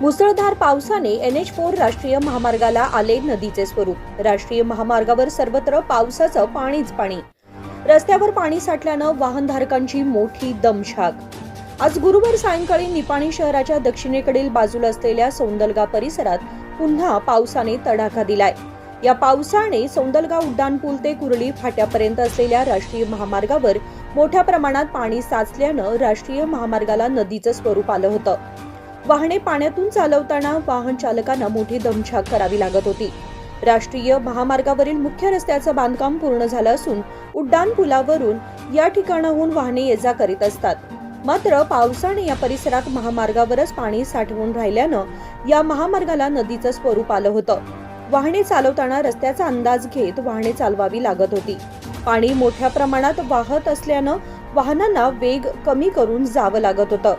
मुसळधार पावसाने N H four राष्ट्रीय महामार्गाला आले नदीचे स्वरूप. राष्ट्रीय महामार्गावर सर्वत्र पावसाचं पाणीच पाणी. रस्त्यावर पाणी साठल्यानं वाहनधारकांची मोठी दमछाक. आज गुरुवार सायंकाळी निपाणी शहराच्या दक्षिणेकडील बाजूला असलेल्या सौंदलगा परिसरात पुन्हा पावसाने तडाखा दिलाय. या पावसाने सौंदलगा उड्डाणपूल ते कुर्ली फाट्यापर्यंत असलेल्या राष्ट्रीय महामार्गावर मोठ्या प्रमाणात पाणी साचल्यानं राष्ट्रीय महामार्गाला नदीचं स्वरूप आलं होतं. वाहने पाण्यातून चालवताना वाहन चालकांना मोठी दमछाक करावी लागत होती. राष्ट्रीय महामार्गावरील मुख्य रस्त्याचं बांधकाम पूर्ण झालं असून उड्डाण पुलावरून या ठिकाणाहून वाहने ये जा करीत असतात. मात्र पावसाने या परिसरात महामार्गावरच पाणी साठवून राहिल्यानं या महामार्गाला नदीचं स्वरूप आलं होतं. वाहने चालवताना रस्त्याचा अंदाज घेत वाहने चालवावी लागत होती. पाणी मोठ्या प्रमाणात वाहत असल्यानं वाहनांना वेग कमी करून जावं लागत होतं.